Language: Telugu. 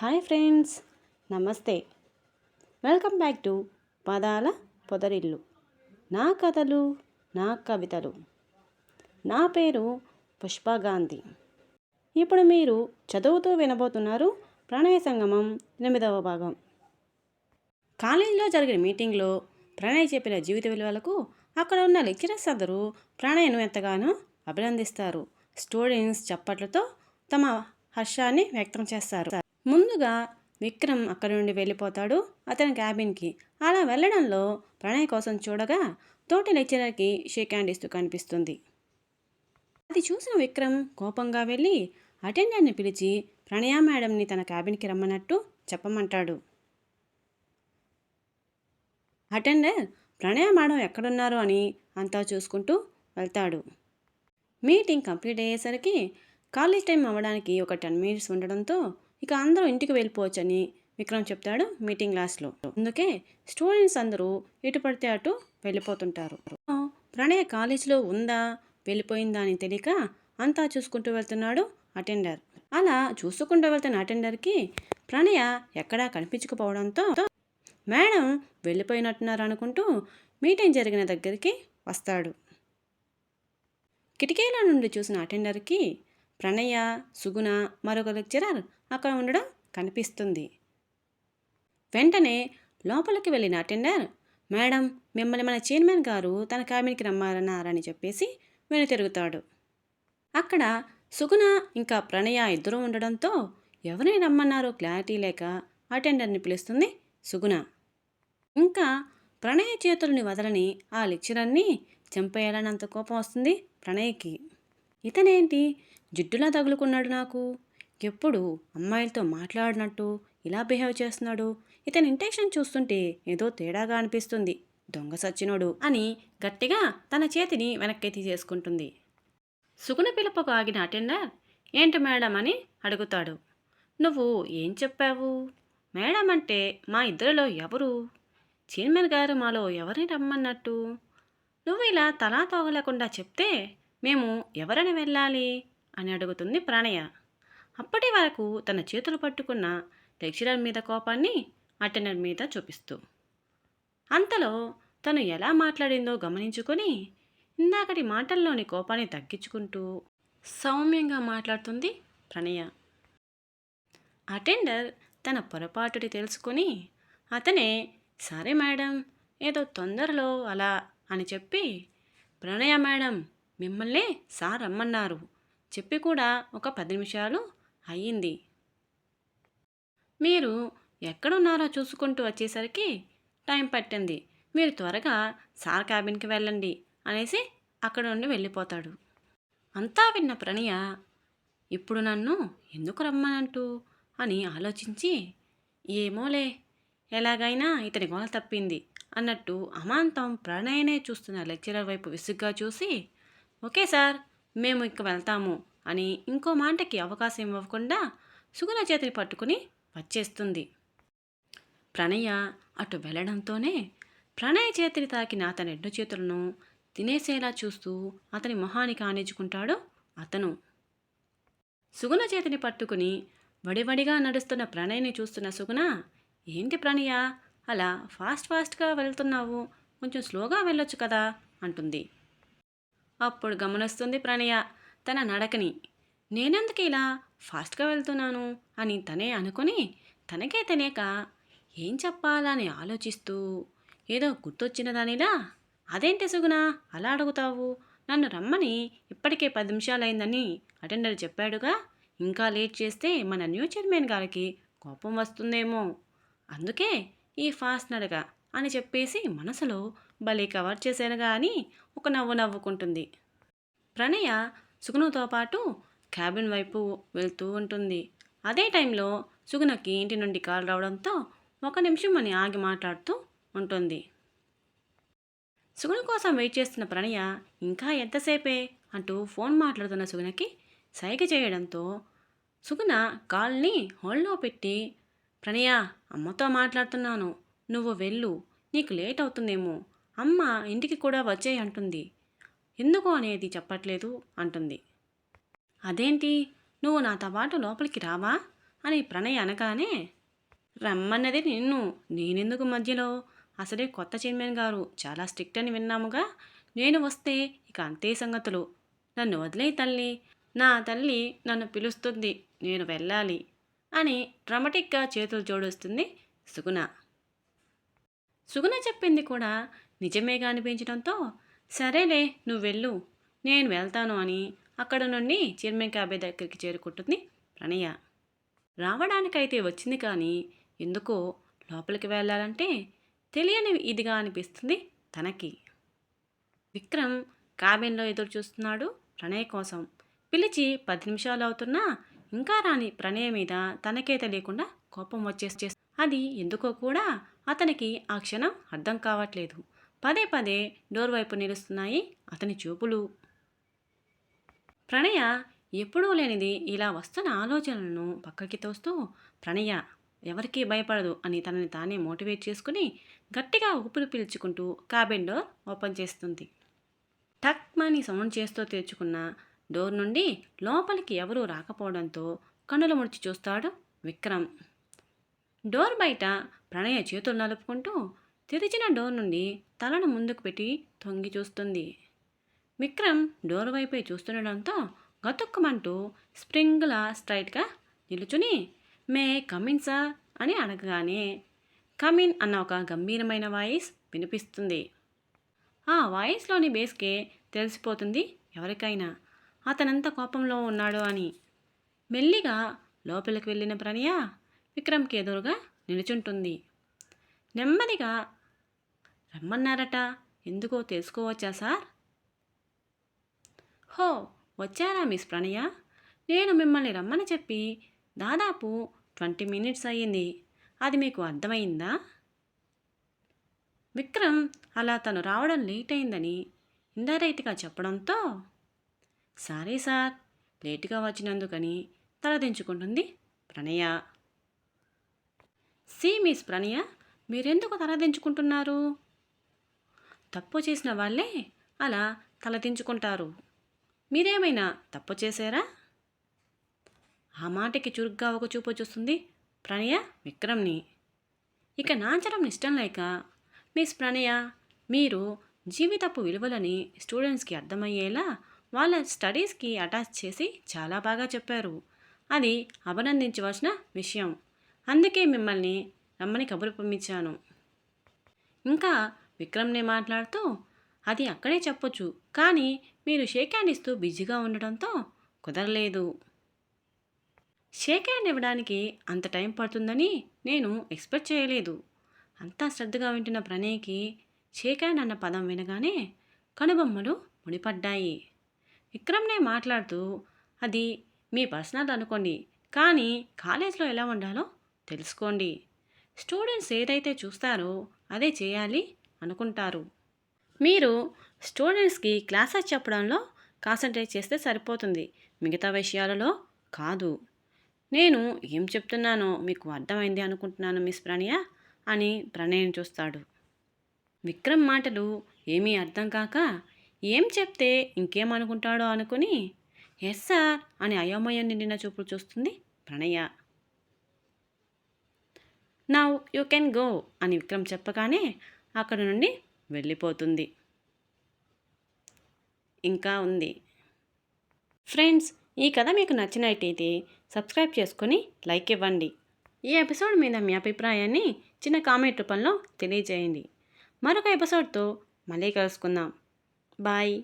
హాయ్ ఫ్రెండ్స్ నమస్తే. వెల్కమ్ బ్యాక్ టు పదాల పొదరిల్లు. నా కథలు నా కవితలు. నా పేరు పుష్ప గాంధీ. ఇప్పుడు మీరు చదువుతూ వినబోతున్నారు ప్రణయ సంగమం ఎనిమిదవ భాగం. కాలేజీలో జరిగిన మీటింగ్లో ప్రణయ్ చెప్పిన జీవిత విలువలకు అక్కడ ఉన్న లెక్చరర్స్ అందరూ ప్రణయ్ను ఎంతగానో అభినందిస్తారు. స్టూడెంట్స్ చప్పట్లతో తమ హర్షాన్ని వ్యక్తం చేస్తారు. ముందుగా విక్రమ్ అక్కడి నుండి వెళ్ళిపోతాడు అతని క్యాబిన్కి. అలా వెళ్ళడంలో ప్రణయ్ కోసం చూడగా తోటి లెక్చరర్కి షేక్ హ్యాండ్ ఇస్తూ కనిపిస్తుంది. అది చూసిన విక్రమ్ కోపంగా వెళ్ళి అటెండర్ని పిలిచి ప్రణయ మేడంని తన క్యాబిన్కి రమ్మన్నట్టు చెప్పమంటాడు. అటెండర్ ప్రణయ మేడం ఎక్కడున్నారు అని అంతా చూసుకుంటూ వెళ్తాడు. మీటింగ్ కంప్లీట్ అయ్యేసరికి కాలేజ్ టైం అవ్వడానికి ఒక టెన్ మినిట్స్ ఉండడంతో ఇక అందరూ ఇంటికి వెళ్ళిపోవచ్చని విక్రమ్ చెప్తాడు మీటింగ్ క్లాస్లో. అందుకే స్టూడెంట్స్ అందరూ ఎటు పడితే అటు వెళ్ళిపోతుంటారు. ప్రణయ్ కాలేజీలో ఉందా వెళ్ళిపోయిందా అని తెలియక అంతా చూసుకుంటూ వెళ్తున్నాడు అటెండర్. అలా చూసుకుంటూ వెళ్తున్న అటెండర్కి ప్రణయ ఎక్కడా కనిపించకపోవడంతో మేడం వెళ్ళిపోయినట్టున్నారు అనుకుంటూ మీటింగ్ జరిగిన దగ్గరికి వస్తాడు. కిటికీల నుండి చూసిన అటెండర్కి ప్రణయ సుగుణ మరొక లెక్చరర్ అక్కడ ఉండడం కనిపిస్తుంది. వెంటనే లోపలికి వెళ్ళిన అటెండర్ మేడం మిమ్మల్ని మన చైర్మన్ గారు తన క్యాబిన్కి రమ్మారన్నారని చెప్పేసి వెను తిరుగుతాడు. అక్కడ సుగుణ ఇంకా ప్రణయ ఇద్దరూ ఉండడంతో ఎవరిని రమ్మన్నారో క్లారిటీ లేక అటెండర్ని పిలుస్తుంది సుగుణ. ఇంకా ప్రణయ చేతులని వదలని ఆ లెక్చరర్ని చంపేయాలన్నంత కోపం వస్తుంది ప్రణయ్కి. ఇతనేంటి? జిడ్డులా తగులుకున్నాడు నాకు. ఎప్పుడు అమ్మాయిలతో మాట్లాడినట్టు ఇలా బిహేవ్ చేస్తున్నాడు? ఇతని ఇంటెక్షన్ చూస్తుంటే ఏదో తేడాగా అనిపిస్తుంది. దొంగ సచ్చినోడు అని గట్టిగా తన చేతిని వెనక్కి తీసేసుకుంటుంది. సుగుణ పిలుపుకు ఆగిన అటెండర్ ఏంటి మేడం అని అడుగుతాడు. నువ్వు ఏం చెప్పావు? మేడం అంటే మా ఇద్దరిలో ఎవరు? చైర్మన్ గారు మాలో ఎవరిని రమ్మన్నట్టు? నువ్వు ఇలా తలా తోగలేకుండా చెప్తే మేము ఎవరని వెళ్ళాలి? అని అడుగుతుంది ప్రాణయ్య అప్పటి వరకు తన చేతులు పట్టుకున్న లెక్చరర్ మీద కోపాన్ని అటెండర్ మీద చూపిస్తూ. అంతలో తను ఎలా మాట్లాడిందో గమనించుకొని ఇందాకటి మాటల్లోని కోపాన్ని తగ్గించుకుంటూ సౌమ్యంగా మాట్లాడుతుంది ప్రణయ. అటెండర్ తన పొరపాటుని తెలుసుకొని అతనే సరే మేడం ఏదో తొందరలో అలా అని చెప్పి ప్రణయ మేడం మిమ్మల్ని సార్ రమ్మన్నారు. చెప్పి కూడా ఒక పది నిమిషాలు అయ్యింది. మీరు ఎక్కడున్నారో చూసుకుంటూ వచ్చేసరికి టైం పట్టింది. మీరు త్వరగా సార్ క్యాబిన్కి వెళ్ళండి అనేసి అక్కడ నుండి వెళ్ళిపోతాడు. అంతా విన్న ప్రణయ ఇప్పుడు నన్ను ఎందుకు రమ్మనంటూ? అని ఆలోచించి ఏమోలే ఎలాగైనా ఇతని గోల తప్పింది అన్నట్టు అమాంతం ప్రణయనే చూస్తున్న లెక్చరర్ వైపు విసుగ్గా చూసి ఓకే సార్ మేము ఇంక వెళ్తాము. అని ఇంకో మాటకి అవకాశం ఇవ్వకుండా సుగుణ చేతిని పట్టుకుని వచ్చేస్తుంది. ప్రణయ అటు వెళ్ళడంతోనే ప్రణయ చేతిని తాకిన అతని ఎడ్డు చేతులను తినేసేలా చూస్తూ అతని మొహానికి ఆనేచుకుంటాడు అతను. సుగుణ చేతిని పట్టుకుని వడివడిగా నడుస్తున్న ప్రణయ్ని చూస్తున్న సుగుణ ఏంటి ప్రణయ? అలా ఫాస్ట్ ఫాస్ట్గా వెళ్తున్నావు. కొంచెం స్లోగా వెళ్ళొచ్చు కదా అంటుంది. అప్పుడు గమనిస్తుంది ప్రణయ తన నడకని. నేనెందుకు ఇలా ఫాస్ట్గా వెళ్తున్నాను? అని తనే అనుకుని తనకే తెలియక ఏం చెప్పాలని ఆలోచిస్తూ ఏదో గుర్తొచ్చిన దానిలా అదేంటి సుగుణ? అలా అడుగుతావు? నన్ను రమ్మని ఇప్పటికే పది నిమిషాలైందని అటెండర్ చెప్పాడుగా ఇంకా లేట్ చేస్తే మన న్యూ చైర్మన్ గారికి కోపం వస్తుందేమో. అందుకే ఈ ఫాస్ట్ నడక అని చెప్పేసి మనసులో భలే కవర్ చేశాను కానీ ఒక నవ్వు నవ్వుకుంటుంది. ప్రణయ సుగుణతో పాటు క్యాబిన్ వైపు వెళ్తూ ఉంటుంది. అదే టైంలో సుగుణకి ఇంటి నుండి కాల్ రావడంతో ఒక నిమిషం అని ఆగి మాట్లాడుతూ ఉంటుంది. సుగుణ కోసం వెయిట్ చేస్తున్న ప్రణయ ఇంకా ఎంతసేపే? అంటూ ఫోన్ మాట్లాడుతున్న సుగుణకి సైగ చేయడంతో సుగుణ కాల్ని హోల్డ్లో పెట్టి ప్రణయ అమ్మతో మాట్లాడుతున్నాను. నువ్వు వెళ్ళు. నీకు లేట్ అవుతుందేమో. అమ్మ ఇంటికి కూడా వచ్చేయి అంటుంది ఎందుకు అనేది చెప్పట్లేదు అంటుంది. అదేంటి? నువ్వు నాతో పాటు లోపలికి రావా? అని ప్రణయ్ అనగానే రమ్మన్నది నిన్ను. నేనెందుకు మధ్యలో? అసలే కొత్త చైర్మన్ గారు. చాలా స్ట్రిక్ట్ అని విన్నాముగా. నేను వస్తే ఇక అంతే సంగతులు. నన్ను వదిలే తల్లి. నా తల్లి నన్ను పిలుస్తుంది. నేను వెళ్ళాలి. అని డ్రమటిక్గా చేతులు జోడిస్తుంది సుగుణ. సుగుణ చెప్పింది కూడా నిజమేగా అనిపించడంతో సరేలే నువ్వు వెళ్ళు. నేను వెళ్తాను అని అక్కడ నుండి చైర్మన్ దగ్గరికి చేరుకుంటుంది ప్రణయ. రావడానికైతే వచ్చింది కానీ ఎందుకో లోపలికి వెళ్ళాలంటే తెలియని ఇదిగా అనిపిస్తుంది తనకి. విక్రమ్ క్యాబిన్లో ఎదురు చూస్తున్నాడు ప్రణయ్ కోసం. పిలిచి పది నిమిషాలు అవుతున్నా ఇంకా రాని ప్రణయ్ మీద తనకే తెలియకుండా కోపం వచ్చేసి అది ఎందుకో కూడా అతనికి ఆ క్షణం అర్థం కావట్లేదు. పదే పదే డోర్ వైపు నిలుస్తున్నాయి అతని చూపులు. ప్రణయ ఎప్పుడూ లేనిది ఇలా వస్తున్న ఆలోచనలను పక్కకి తోస్తూ ప్రణయ ఎవరికీ భయపడదు అని తనని తానే మోటివేట్ చేసుకుని గట్టిగా ఊపిరి పీల్చుకుంటూ క్యాబిన్ డోర్ ఓపెన్ చేస్తుంది. టక్మని సౌండ్ చేస్తూ తెరుచుకున్న డోర్ నుండి లోపలికి ఎవరూ రాకపోవడంతో కన్నులు ముడిచి చూస్తాడు విక్రమ్. డోర్ బయట ప్రణయ చేతులు నలుపుకుంటూ తెరిచిన డోర్ నుండి తలను ముందుకు పెట్టి తొంగి చూస్తుంది. విక్రమ్ డోర్ వైపే చూస్తుండడంతో గతుక్కుమంటూ స్ప్రింగ్లా స్ట్రైట్గా నిలుచుని మే కమిన్ సార్ అని అడగగానే కమిన్ అన్న ఒక గంభీరమైన వాయిస్ వినిపిస్తుంది. ఆ వాయిస్లోని బేస్కే తెలిసిపోతుంది ఎవరికైనా అతనంత కోపంలో ఉన్నాడు అని. మెల్లిగా లోపలికి వెళ్ళిన ప్రణయ విక్రమ్కి ఎదురుగా నిలుచుంటుంది. నెమ్మదిగా రమ్మన్నారట. ఎందుకో తెలుసుకోవచ్చా సార్? హో వచ్చారా మిస్ ప్రణయ? నేను మిమ్మల్ని రమ్మని చెప్పి దాదాపు ట్వంటీ మినిట్స్ అయ్యింది. అది మీకు అర్థమైందా? విక్రమ్ అలా తను రావడం లేట్ అయిందని ఇండైరెక్ట్గా చెప్పడంతో సారీ సార్ లేటుగా వచ్చినందుకని తలదించుకుంటుంది ప్రణయ. సి మిస్ ప్రణయ మీరెందుకు తలదించుకుంటున్నారు? తప్పు చేసిన వాళ్ళే అలా తలదించుకుంటారు. మీరేమైనా తప్పు చేశారా? ఆ మాటకి చురుగ్గా ఒక చూపు చూస్తుంది ప్రణయ విక్రమ్ని. ఇక నాంచడం ఇష్టం లేక మిస్ ప్రణయ మీరు జీవితపు విలువలని స్టూడెంట్స్కి అర్థమయ్యేలా వాళ్ళ స్టడీస్కి అటాచ్ చేసి చాలా బాగా చెప్పారు. అది అభినందించవలసిన విషయం. అందుకే మిమ్మల్ని రమ్మని కబురు పంపించాను. ఇంకా విక్రమ్నే మాట్లాడుతూ అది అక్కడే చెప్పొచ్చు కానీ మీరు షేక్ హ్యాండ్ ఇస్తూ బిజీగా ఉండడంతో కుదరలేదు. షేక్ హ్యాండ్ ఇవ్వడానికి అంత టైం పడుతుందని నేను ఎక్స్పెక్ట్ చేయలేదు. అంతా శ్రద్ధగా వింటున్న ప్రణయ్కి షేక్ హ్యాండ్ అన్న పదం వినగానే కనుబొమ్మలు ముడిపడ్డాయి. విక్రమ్నే మాట్లాడుతూ అది మీ పర్సనల్ అనుకోండి కానీ కాలేజ్లో ఎలా ఉండాలో తెలుసుకోండి. స్టూడెంట్స్ ఏదైతే చూస్తారో అదే చేయాలి అనుకుంటారు. మీరు స్టూడెంట్స్కి క్లాసెస్ చెప్పడంలో కాన్సన్ట్రేట్ చేస్తే సరిపోతుంది. మిగతా విషయాలలో కాదు. నేను ఏం చెప్తున్నానో మీకు అర్థమైంది అనుకుంటున్నాను మిస్ ప్రణయ అని ప్రణయం చూస్తాడు. విక్రమ్ మాటలు ఏమీ అర్థం కాక ఏం చెప్తే ఇంకేమనుకుంటాడో అనుకుని ఎస్ సార్ అని అయోమయం నిండిన చూపులు చూస్తుంది ప్రణయ. నౌ యూ కెన్ గో అని విక్రమ్ చెప్పగానే అక్కడ నుండి వెళ్ళిపోతుంది. ఇంకా ఉంది. ఫ్రెండ్స్ ఈ కథ మీకు నచ్చినట్టయితే సబ్స్క్రైబ్ చేసుకొని లైక్ ఇవ్వండి. ఈ ఎపిసోడ్ మీద మీ అభిప్రాయాన్ని చిన్న కామెంట్ రూపంలో తెలియజేయండి. మరొక ఎపిసోడ్తో మళ్ళీ కలుసుకుందాం. బాయ్.